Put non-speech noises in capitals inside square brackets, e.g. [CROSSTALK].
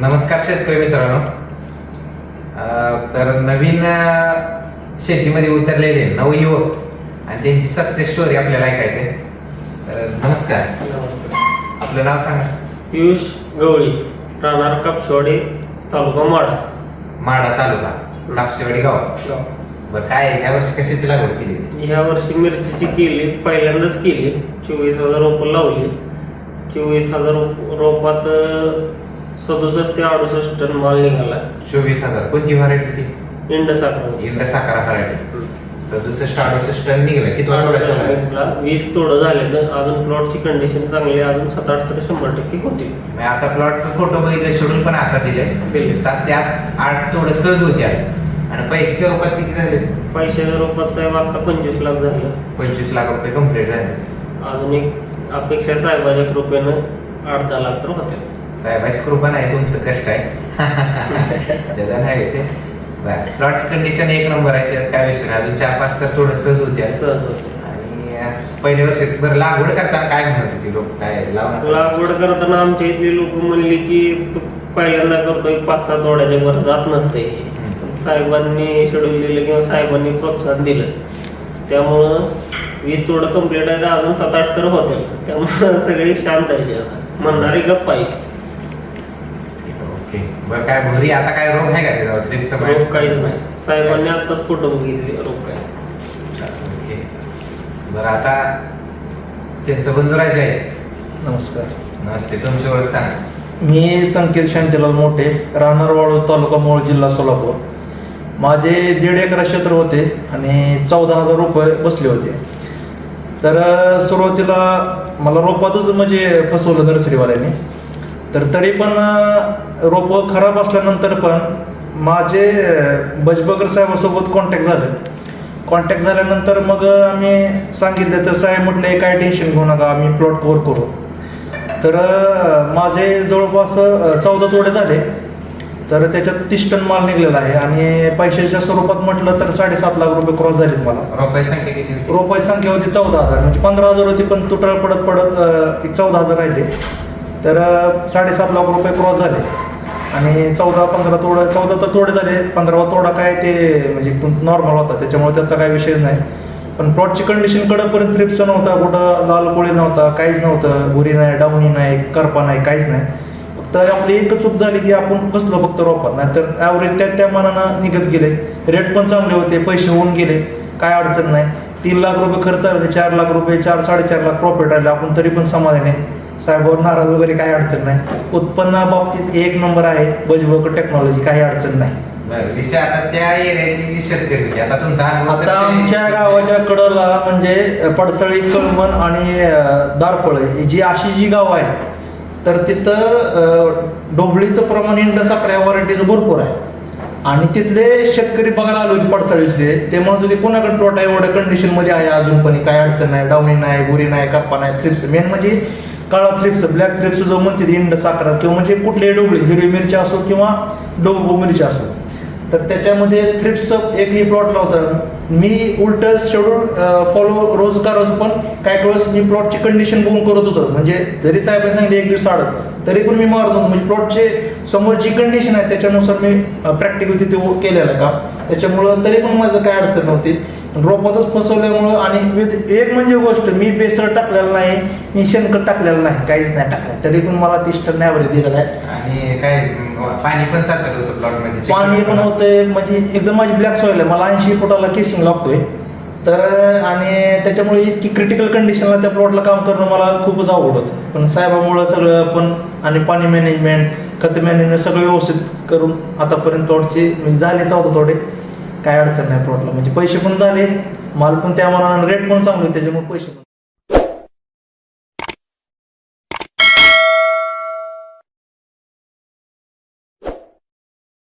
नमस्कार शेतकरी मित्रांनो. तर नवीन शेतीमध्ये उतरलेले नवयुवक आणि त्यांची सक्सेस स्टोरी आपल्याला ऐकायची आहे. तर नमस्कार. आपलं नाव सांगा. पियुष गवळी राहणार कापशवाडी तालुका माडा माडा तालुका कापसेवाडी गाव. बरं काय आहे? या वर्षी कशाची लागवड केली? होती? ह्या वर्षी मिरचीची केली पहिल्यांदाच केली. चोवीस हजार रोपं लावली. चोवीस हजार रोप- रोपात अं, सदुसष्ट ते अडुसष्ट टन माल निघाला. चोवीस हजार. कोणती व्हरायटी होती? इंड साखर. इंड साखरा व्हरायटी सदुसष्ट अडुसष्ट टन निघाला. किती वाटवड्याचा वीस तोडं झाले तर अजून प्लॉटची कंडिशन चांगली आहे. अजून सात आठ तर शंभर टक्के होतील. मी आता प्लॉटचा फोटो बघितले शेड्यूल पण आता दिले दिले. सात ते आठ आठ थोडं सहज होते आणि पैशाच्या रूपात किती झाले? पैशाच्या रोपात साहेब आता पंचवीस लाख झालं. पंचवीस लाख रुपये कंप्लीट झाले. अजून एक अपेक्षा साहेबाच्या कृपेनं आठ दहा लाख तर होतील. साहेबाची कृपा नाही तुमचं कष्ट आहे. [LAUGHS] त्याचा नाही विषय. प्लॉटची कंडिशन एक नंबर आहे त्यात काय विषय अजून चार पाच तर थोडं सहज होते. सहज होते. आणि अं, पहिल्या वर्षीच बरं लागवड करताना काय म्हणत होती लोक? काय लावणार? लागवड करताना आमच्या इथली लोक म्हणली की तू पहिल्यांदा करतोय पाच सात तोड्याच्या वर जात नसते. साहेबांनी शेड्यूल दिलं किंवा साहेबांनी प्रोत्साहन दिलं. त्यामुळं वीस तोडं कंप्लीट आहे तर अजून सात आठ तर होतील. त्यामुळं सगळी शांत आहे आता. म्हणणारी गप्प आहे. ओके. बरं काय भरी आता काय रोग आहे का त्याच्यावर थ्रिप्स रोग काहीच नाही. साहेबांनी आत्ताच फोटो बघितले रोग काय? ओके. बरं आता त्यांचं बंधुराज आहे. नमस्कार. नमस्ते तुमची ओळख सांगा. मी संकेत शांतीलाल मोठे राहणार वाळूज तालुका मोळ जिल्हा सोलापूर. माझे दीड एकर क्षेत्र होते आणि चौदा हजार रुपये बसले होते. तर अ, सुरुवातीला मला रोपातच म्हणजे फसवलं नर्सरीवाल्याने. तर तरी पण रोपं खराब असल्यानंतर पण माझे अ, बजबगर साहेबासोबत कॉन्टॅक्ट झालं. कॉन्टॅक्ट झाल्यानंतर मग आम्ही सांगितलं तर साहेब म्हटले काय टेन्शन घेऊ नका आम्ही प्लॉट कव्हर करू. तर माझे जवळपास चौदा तोडे झाले. तर त्याच्यात तीस टन माल निघलेला आहे आणि पैशाच्या स्वरूपात म्हटलं तर साडेसात लाख रुपये क्रॉस झालेत मला. रुपये संख्या किती होती? रुपये संख्या होती चौदा हजार म्हणजे पंधरा हजार होती पण तुटळ पडत पडत एक चौदा हजार राहिले. तर साडेसात लाख रुपये क्रॉस झाले. आणि चौदा पंधरा तोडं चौदा तर तोडे झाले. पंधरावा तोडा काय ते म्हणजे नॉर्मल होता. त्याच्यामुळे त्याचा काही विषय नाही. पण प्लॉटची कंडिशन कडपर्यंत थ्रिप्स नव्हता. कुठं लाल कोळी नव्हता. काहीच नव्हतं. भुरी नाही डाऊनी नाही करपा नाही काहीच नाही. फक्त आपली एक चूक झाली की आपण फसलो फक्त रोपात. नाहीतर ॲव्हरेज त्या त्या मानानं निघत गेले. रेट पण चांगले होते. पैसे होऊन गेले. काय अडचण नाही. तीन लाख रुपये खर्च आले चार लाख रुपये चार साडेचार लाख प्रॉफिट आले. आपण तरी पण समाधान आहे. साहेबावर नाराज वगैरे काही अडचण नाही. उत्पन्नाबाबतीत एक नंबर आहे बजबक टेक्नॉलॉजी काही अडचण नाही. बरं विषय आता त्या एरियातली जी शेतकरी आता तुमचा अनुभव तर आता आमच्या गावाच्या कडला म्हणजे पडसळी कळमन आणि अं, दारपळ ही जी अशी जी गाव आहे तर तिथं अं, ढोबळीचं प्रमाण इंडसाकड्या व्हरायटीचं भरपूर आहे. आणि तिथले शेतकरी बघायला आले होते पडसळीचे. ते म्हणत होते कोणाकडे प्लॉट आहे? एवढ्या कंडिशनमध्ये आहे अजून पण. काय अडचण नाही. डाऊनी नाही गुरी नाही कप्पा नाही थ्रिप्स मेन म्हणजे काळा थ्रिप्स ब्लॅक थ्रिप्स जो म्हणते इंड साखरा किंवा म्हणजे कुठले डोबळे हिरवी मिरची असो किंवा डोबो मिरची असो. तर त्याच्यामध्ये थ्रिप्स एकही प्लॉट लावतात मी उलट शेड्यूल फॉलो रोज का रोज पण काय वेळेस मी प्लॉटची कंडिशन बघून करत होतो. म्हणजे जरी साहेबांनी सांगितले एक दिवस आडत तरी पण मी मारत होतो म्हणजे प्लॉटचे समोर जी कंडिशन आहे त्याच्यानुसार मी प्रॅक्टिकल तिथे केलेलं आहे का त्याच्यामुळं तरी पण माझं काय अडचण नव्हती. रोपातच फसवल्यामुळं आणि with एक म्हणजे गोष्ट मी बेसळ टाकलेलं नाही मी शेणखत टाकलेलं नाही काहीच नाही टाकलं. तरी पण मला तीस टन ॲव्हरेज दिलेलं आहे. आणि काय पाणी पण साचलं होतं प्लॉटमध्ये पाणी पण. होतंय म्हणजे एकदम माझी ब्लॅक सॉईल आहे. मला ऐंशी फुटाला केसिंग लागतोय. तर आणि त्याच्यामुळे इतकी क्रिटिकल कंडिशनला त्या प्लॉटला काम करणं मला खूपच अवघड होतं. पण साहेबामुळं सगळं पण आणि पाणी मॅनेजमेंट खत मॅनेजमेंट सगळं व्यवस्थित करून आतापर्यंत प्लॉटचे म्हणजे झाले चौदा थोडे काय अडचण नाही प्लॉटला म्हणजे पैसे पण झाले माल पण त्या मनानं रेट पण चांगले त्याच्यामुळे पैसे पण